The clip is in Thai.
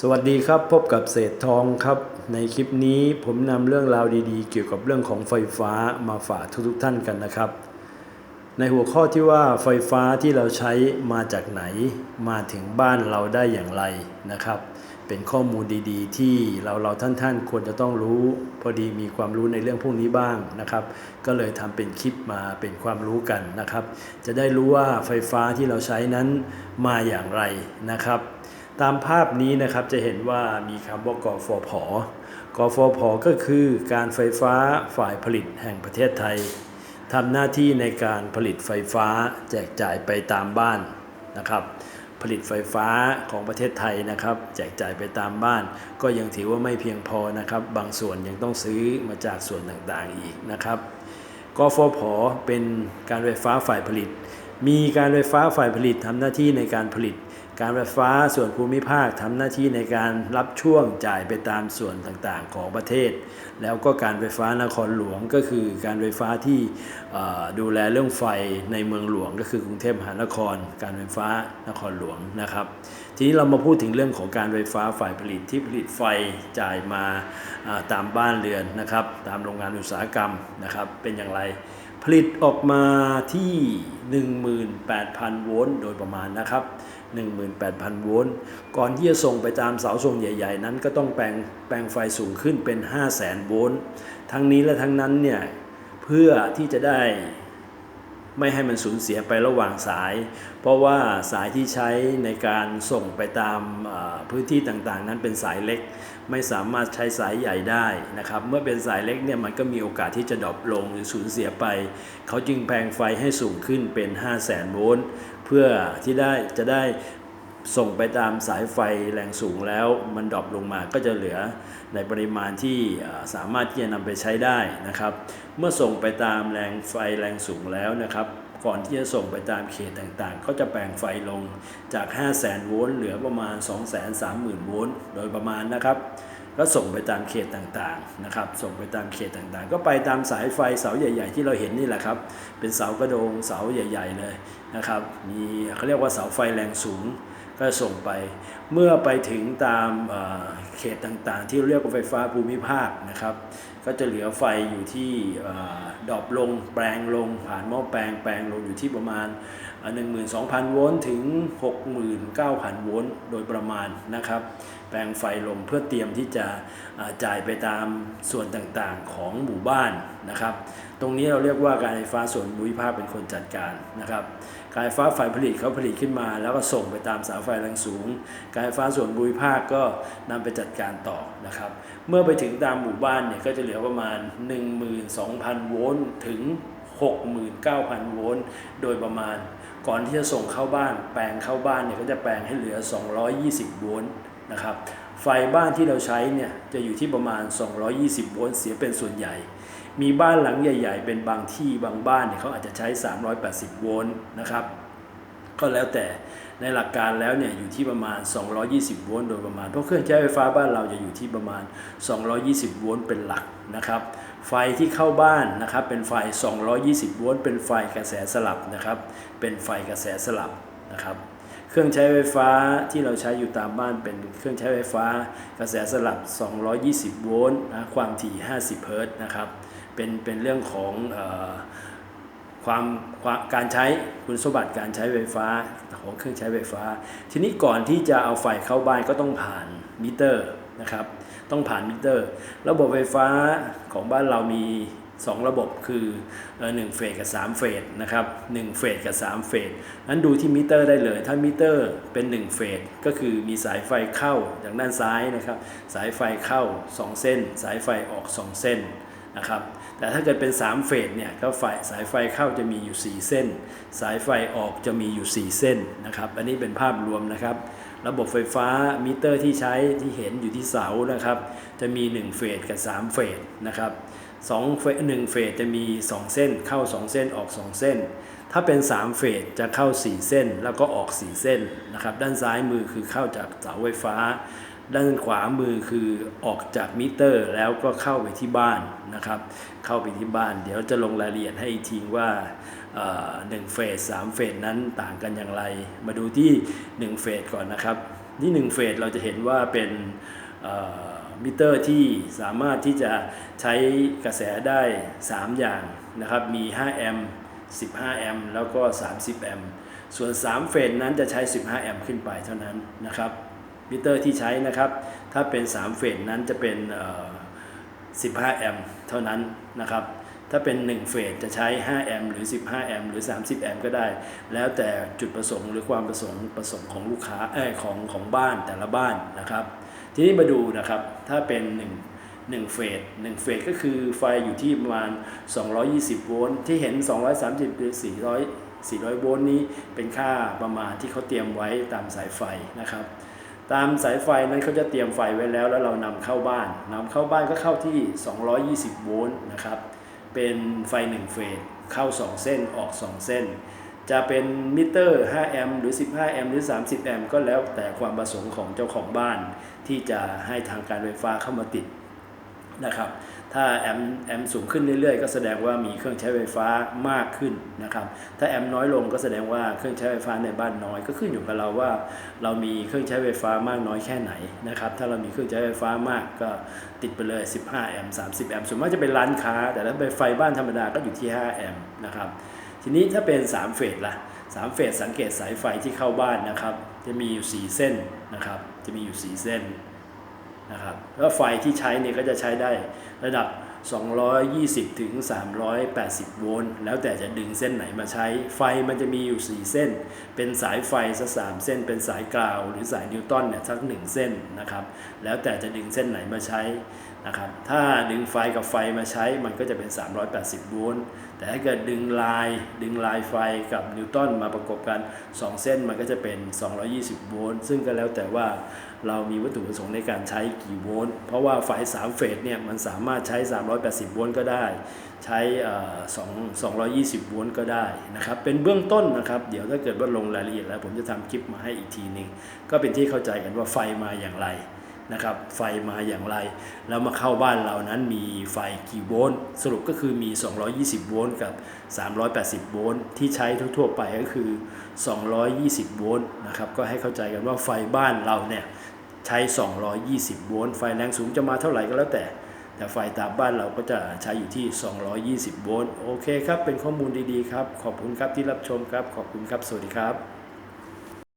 สวัสดีครับพบกับเศษทองครับ ในคลิปนี้ผมนำเรื่องราวดีๆ เกี่ยวกับเรื่องของไฟฟ้ามาฝากทุกๆท่านกันนะครับ ในหัวข้อที่ว่าไฟฟ้าที่เราใช้มาจากไหน มาถึงบ้านเราได้อย่างไรนะครับ เป็นข้อมูลดีๆ ที่เราเราท่านๆ ควรจะต้องรู้ พอดีมีความรู้ในเรื่องพวกนี้บ้างนะครับ ก็เลยทำเป็นคลิปมาเป็นความรู้กันนะครับ จะได้รู้ว่าไฟฟ้าที่เราใช้นั้นมาอย่างไรนะครับ ตามภาพนี้นะครับจะเห็นว่ามีคำว่ากฟผกฟผก็คือการไฟฟ้าฝ่ายผลิตแห่งประเทศไทยทำหน้าที่ในการผลิตไฟฟ้าแจกจ่ายไปตามบ้านนะครับ ผลิตไฟฟ้าของประเทศไทยนะครับ แจกจ่ายไปตามบ้าน ก็ยังถือว่าไม่เพียงพอนะครับ บางส่วนยังต้องซื้อมาจากส่วนต่างๆอีกนะครับกฟผเป็นการไฟฟ้าฝ่ายผลิต มีการไฟฟ้าฝ่ายผลิตทำหน้าที่ในการผลิต การไฟฟ้าส่วนภูมิภาคทำหน้าที่ในการรับช่วงจ่ายไปตามส่วนต่างๆของประเทศ แล้วก็การไฟฟ้านครหลวงก็คือการไฟฟ้าที่ดูแลเรื่องไฟในเมืองหลวง ก็คือกรุงเทพมหานคร การไฟฟ้านครหลวงนะครับ ทีนี้เรามาพูดถึงเรื่องของการไฟฟ้าฝ่ายผลิตที่ผลิตไฟจ่ายมาตามบ้านเรือนนะครับ ตามโรงงานอุตสาหกรรมนะครับเป็นอย่างไร ผลิตออกมาที่ 18,000 โวลต์โดยประมาณนะครับ 18,000 โวลต์ ก่อนที่จะส่งไปตามเสาส่งใหญ่ ๆ นั้นก็ต้องแปลงแปลงไฟสูงขึ้นเป็น 500,000 โวลต์ ทั้งนี้และทั้งนั้นเนี่ย เพื่อที่จะได้ ไม่ให้มันสูญเสียไประหว่างสาย เพราะว่าสายที่ใช้ในการส่งไปตามพื้นที่ต่างๆ นั้นเป็นสายเล็ก ไม่สามารถใช้สายใหญ่ได้นะครับ เมื่อเป็นสายเล็กเนี่ยมันก็มีโอกาสที่จะดรอปลงหรือสูญเสียไป เขาจึงแพงไฟให้สูงขึ้นเป็น 5 0 0แสนโวลต์เพื่อที่ได้จะได้ ส่งไปตามสายไฟแรงสูงแล้วมันดรอปลงมาก็จะเหลือในปริมาณที่สามารถที่จะนำไปใช้ได้นะครับ เมื่อส่งไปตามแรงไฟแรงสูงแล้วนะครับ ก่อนที่จะส่งไปตามเขตต่างๆ ก็จะแปลงไฟลงจาก 5 0 0แสนโวลต์เหลือประมาณ 2 3 0 0 0 0 โวลต์โดยประมาณนะครับก็ส่งไปตามเขตต่างๆนะครับ ส่งไปตามเขตต่างๆ ก็ไปตามสายไฟเสาใหญ่ ๆ ที่เราเห็นนี่แหละครับ เป็นเสากระโดงเสาใหญ่ ๆ เลยนะครับ มีเขาเรียกว่าเสาไฟแรงสูง ก็ส่งไป เมื่อไปถึงตามเขตต่างๆ ที่เรียกว่าไฟฟ้าภูมิภาคนะครับ ก็จะเหลือไฟอยู่ที่อดอปลงแปลงลง ผ่านหม้อแปลงแปลงลงอยู่ที่ประมาณเอ่อ12,000 โวลต์ถึง 69,000 โวลต์โดยประมาณนะครับ แปลงไฟลงเพื่อเตรียมที่จะจ่ายไปตามส่วนต่างๆของหมู่บ้านนะครับ รงนี้เราเรียกว่าการไฟฟ้าส่วนภูมิภาคเป็นคนจัดการนะครับ การไฟฟ้าฝ่ายผลิตเขาผลิตขึ้นมา แล้วก็ส่งไปตามเสาไฟแรงสูง การไฟฟ้าส่วนภูมิภาคก็นำไปจัดการต่อนะครับ เมื่อไปถึงตามหมู่บ้านเนี่ยก็จะเหลือประมาณ 12,000 โวลต์ถึง 69,000 โวลต์โดยประมาณ ก่อนที่จะส่งเข้าบ้าน แปลงเข้าบ้านเนี่ยก็จะแปลงให้เหลือ 220 โวลต์นะครับไฟบ้านที่เราใช้เนี่ยจะอยู่ที่ประมาณ 220 โวลต์เสียเป็นส่วนใหญ่ มีบ้านหลังใหญ่ ๆ เป็นบางที่บางบ้านเนี่ยเขาอาจจะใช้ 380 โวลต์นะครับ ก็แล้วแต่ในหลักการแล้วเนี่ยอยู่ที่ประมาณ 220 โวลต์โดยประมาณ เพราะเครื่องใช้ไฟฟ้าบ้านเราจะอยู่ที่ประมาณ 220 โวลต์เป็นหลักนะครับ ไฟที่เข้าบ้านนะครับเป็นไฟ 220 โวลต์เป็นไฟกระแสสลับนะครับ เป็นไฟกระแสสลับนะครับเครื่องใช้ไฟฟ้าที่เราใช้อยู่ตามบ้านเป็นเครื่องใช้ไฟฟ้ากระแสสลับ 220 โวลต์นะความถี่ 50 เฮิรตซ์นะครับ เป็นเป็นเรื่องของอความความการใช้คุณสมบัติการใช้ไฟฟ้าของเครื่องใช้ไฟฟ้า ทีนี้ก่อนที่จะเอาไฟเข้าบ้านก็ต้องผ่านมิเตอร์นะครับต้องผ่านมิเตอร์ ระบบไฟฟ้าของบ้านเรามี 2 ระบบคือเอ่อหนึ่งเฟสกับ3เฟสนะครับ1เฟสกับ3เฟสนั้นดูที่มิเตอร์ได้เลย ถ้ามิเตอร์เป็น1เฟสก็คือมีสายไฟเข้าจากด้านซ้ายนะครับ สายไฟเข้า 2 เส้น สายไฟออก 2 เส้น นะครับแต่ถ้าเกิดเป็น 3 เฟสเนี่ยก็ไฟสายไฟเข้าจะมีอยู่ 4 เส้น สายไฟออกจะมีอยู่ 4 เส้นนะครับอันนี้เป็นภาพรวมนะครับระบบไฟฟ้ามิเตอร์ที่ใช้ที่เห็นอยู่ที่เสานะครับจะมี 1 เฟสกับ 3 เฟสนะครับ2เฟส1เฟสจะมี 2 เส้นเข้า 2 เส้นออก 2 เส้น ถ้าเป็น 3 เฟสจะเข้า 4 เส้นแล้วก็ออก 4 เส้นนะครับด้านซ้ายมือคือเข้าจากเสาไฟฟ้า ด้านขวามือคือออกจากมิเตอร์แล้วก็เข้าไปที่บ้านนะครับ เข้าไปที่บ้าน เดี๋ยวจะลงรายละเอียดให้อีกทีว่าหนึ่งเฟสสามเฟสนั้นต่างกันอย่างไร มาดูที่ 1 เฟสก่อนนะครับ ที่ 1 เฟสเราจะเห็นว่าเป็นมิเตอร์ที่สามารถที่จะใช้กระแสได้ 3 อย่างนะครับ มี 5 แอมป์15 แอมป์แล้วก็ 30 แอมป์ส่วน 3 เฟสนั้นจะใช้ 15 แอมป์ขึ้นไปเท่านั้นนะครับ มิเตอร์ที่ใช้นะครับ ถ้าเป็น 3 เฟสนั้นจะเป็น 15 แอมป์เท่านั้นนะครับ ถ้าเป็น 1 เฟสจะใช้ 5 แอมป์หรือ 15 แอมป์หรือ 30 แอมป์ก็ได้ แล้วแต่จุดประสงค์หรือความประสงค์ประสงค์ของลูกค้าเอ้ของของบ้านแต่ละบ้านนะครับ ทีนี้มาดูนะครับ ถ้าเป็น 1 1 เฟส1เฟสก็คือไฟอยู่ที่ประมาณ 220 โวลต์ที่เห็น 230 หรือ 400 400 โวลต์นี้เป็นค่าประมาณที่เขาเตรียมไว้ตามสายไฟนะครับ ตามสายไฟนั้นเขาจะเตรียมไฟไว้แล้วแล้วเรานำเข้าบ้านนำเข้าบ้านก็เข้าที่ 220 โวลต์นะครับ เป็นไฟ1เฟสเข้า 2 เส้นออก 2 เส้น จะเป็นมิเตอร์ 5 แอมป์หรือ 15 แอมป์หรือ 30 แอมป์ก็แล้วแต่ความประสงค์ของเจ้าของบ้าน ที่จะให้ทางการไฟฟ้าเข้ามาติด นะครับ ถ้าแอมแอมสูงขึ้นเรื่อยๆ ก็แสดงว่ามีเครื่องใช้ไฟฟ้ามากขึ้นนะครับ ถ้าแอมน้อยลงก็แสดงว่าเครื่องใช้ไฟฟ้าในบ้านน้อย ก็ขึ้นอยู่กับเราว่า เรามีเครื่องใช้ไฟฟ้ามากน้อยแค่ไหนนะครับ ถ้าเรามีเครื่องใช้ไฟฟ้ามากก็ติดไปเลย 15 แอมป์30 แอมป์ส่วนมากจะเป็นร้านค้า แต่ถ้าเป็นไฟบ้านธรรมดาก็อยู่ที่ 5 แอมป์นะครับ ทีนี้ถ้าเป็น 3 เฟสล่ะ3เฟสสังเกตสายไฟที่เข้าบ้านนะครับ จะมีอยู่ 4 เส้นนะครับ จะมีอยู่ 4 เส้น นะครับแล้วไฟที่ใช้เนี่ยก็จะใช้ได้ระดับ 220 ถึง 380 โวลต์ แล้วแต่จะดึงเส้นไหนมาใช้ ไฟมันจะมีอยู่ 4 เส้น เป็นสายไฟสักสามเส้น เป็นสายกราวหรือสายนิวตันเนี่ยสัก 1 เส้นนะครับ แล้วแต่จะดึงเส้นไหนมาใช้นะครับ ถ้าดึงไฟกับไฟมาใช้มันก็จะเป็น 380 โวลต์แต่ถ้าเกิดดึงลายดึงลายไฟกับนิวตันมาประกบกัน 2 เส้นมันก็จะเป็น 220 โวลต์ซึ่งก็แล้วแต่ว่าเรามีวัตถุประสงค์ในการใช้กี่โวลต์เพราะว่าไฟ3เฟสเนี่ยมันสามารถใช้ 380 โวลต์ก็ได้ ใช้เอ่อ2 220 โวลต์ก็ได้นะครับ เป็นเบื้องต้นนะครับ เดี๋ยวถ้าเกิดว่าลงรายละเอียดแล้ว ผมจะทำคลิปมาให้อีกทีหนึง ก็เป็นที่เข้าใจกันว่าไฟมาอย่างไร นะครับไฟมาอย่างไร แล้วมาเข้าบ้านเรานั้นมีไฟกี่โวลต์สรุปก็คือมี 220 โวลต์กับ 380 โวลต์ที่ใช้ทั่วๆไปก็คือ 220 โวลต์นะครับก็ให้เข้าใจกันว่าไฟบ้านเราเนี่ยใช้ 220 โวลต์ไฟแรงสูงจะมาเท่าไหร่ก็แล้วแต่ แต่ไฟตามบ้านเราก็จะใช้อยู่ที่ 220 โวลต์โอเคครับ เป็นข้อมูลดีๆครับ ขอบคุณครับที่รับชมครับ ขอบคุณครับ สวัสดีครับ